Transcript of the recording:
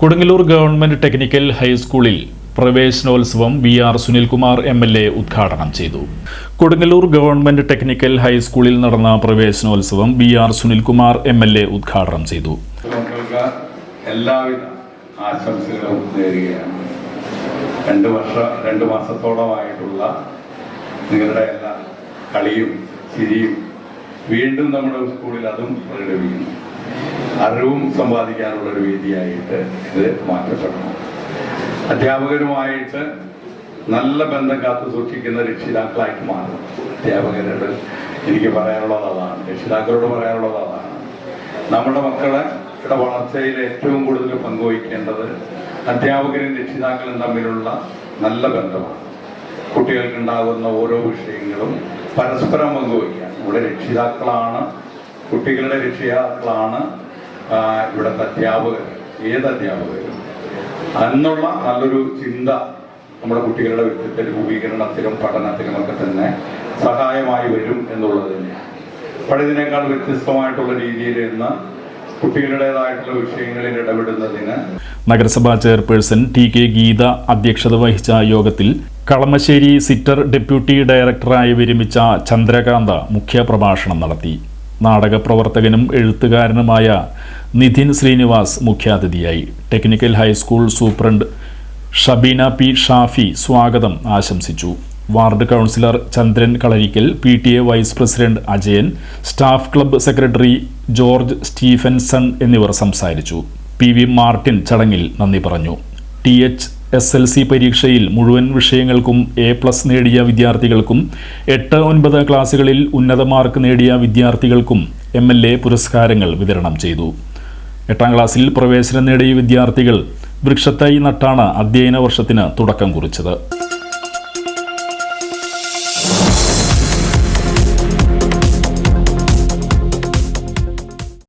Kodungallur government technical ഹൈസ്കൂളിൽ പ്രവേശനോത്സവം V R Sunilkumar M L A ഉദ്ഘാടനം ചെയ്തു. കൊടുങ്ങല്ലൂർ ഗവൺമെന്റ് ടെക്നിക്കൽ ഹൈസ്കൂളിൽ നടന്ന പ്രവേശനോത്സവം V R Sunilkumar M L A ഉദ്ഘാടനം ചെയ്തു. എല്ലാവിധ ആശംസകളും നേരുകയാണ്. രണ്ട് വർഷ രണ്ട് മാസത്തോളമായിട്ടുള്ള നിങ്ങളുടെ എല്ലാ കളിയും ചിരിയും വീണ്ടും നമ്മുടെ സ്കൂളിൽ അതും പ്രകടിപ്പിക്കുന്നു. അറിവും സമ്പാദിക്കാനുള്ള ഒരു വേദിയായിട്ട് ഇത് മാറ്റപ്പെടണം അധ്യാപകരുമായിട്ട് നല്ല ബന്ധം കാത്തു സൂക്ഷിക്കുന്ന രക്ഷിതാക്കളായിട്ട് മാറണം അധ്യാപകരോട് എനിക്ക് പറയാനുള്ളത് അതാണ്. രക്ഷിതാക്കളോട് പറയാനുള്ളത് അതാണ്. നമ്മുടെ മക്കളെ വളർച്ചയിൽ ഏറ്റവും കൂടുതൽ പങ്കുവഹിക്കേണ്ടത് അധ്യാപകരും രക്ഷിതാക്കളും തമ്മിലുള്ള നല്ല ബന്ധമാണ്. കുട്ടികൾക്കുണ്ടാകുന്ന ഓരോ വിഷയങ്ങളും പരസ്പരം പങ്കുവയ്ക്കുക. നമ്മുടെ രക്ഷിതാക്കളാണ് കുട്ടികളുടെ രക്ഷിതാക്കളാണ് ഇവിടുത്തെ അധ്യാപകർ ഏത് അധ്യാപകർ അന്നുള്ള നല്ലൊരു ചിന്ത നമ്മുടെ കുട്ടികളുടെ വ്യക്തിത്വ രൂപീകരണത്തിലും പഠനത്തിലും ഒക്കെ തന്നെ സഹായമായി വരും എന്നുള്ളത് തന്നെയാണ്. പഴയതിനേക്കാൾ വ്യത്യസ്തമായിട്ടുള്ള രീതിയിൽ ഇന്ന് കുട്ടികളുടേതായിട്ടുള്ള വിഷയങ്ങളിൽ ഇടപെടുന്നതിന് നഗരസഭാ ചെയർപേഴ്സൺ ടി കെ ഗീത അധ്യക്ഷത വഹിച്ച യോഗത്തിൽ കളമശ്ശേരി സിറ്റർ ഡെപ്യൂട്ടി ഡയറക്ടറായി വിരമിച്ച ചന്ദ്രകാന്ത മുഖ്യപ്രഭാഷണം നടത്തി. നാടക പ്രവർത്തകനും എഴുത്തുകാരനുമായ നിധിൻ ശ്രീനിവാസ് മുഖ്യാതിഥിയായി. Technical high school superintendent Shabeena P Shafi സ്വാഗതം ആശംസിച്ചു. Ward councillor Chandran Kalarikkal P T A vice president Ajayan staff club secretary George Stephenson എന്നിവർ സംസാരിച്ചു. പി വി മാർട്ടിൻ ചടങ്ങിൽ നന്ദി പറഞ്ഞു. T H S L C പരീക്ഷയിൽ മുഴുവൻ വിഷയങ്ങൾക്കും എ പ്ലസ് നേടിയ വിദ്യാർത്ഥികൾക്കും എട്ട് ഒൻപത് ക്ലാസ്സുകളിൽ ഉന്നത മാർക്ക് നേടിയ വിദ്യാർത്ഥികൾക്കും എം എൽ എ പുരസ്കാരങ്ങൾ വിതരണം ചെയ്തു. എട്ടാം ക്ലാസ്സിൽ പ്രവേശനം നേടിയ വിദ്യാർത്ഥികൾ വൃക്ഷത്തൈ നട്ടാണ് അധ്യയന വർഷത്തിന് തുടക്കം കുറിച്ചത്.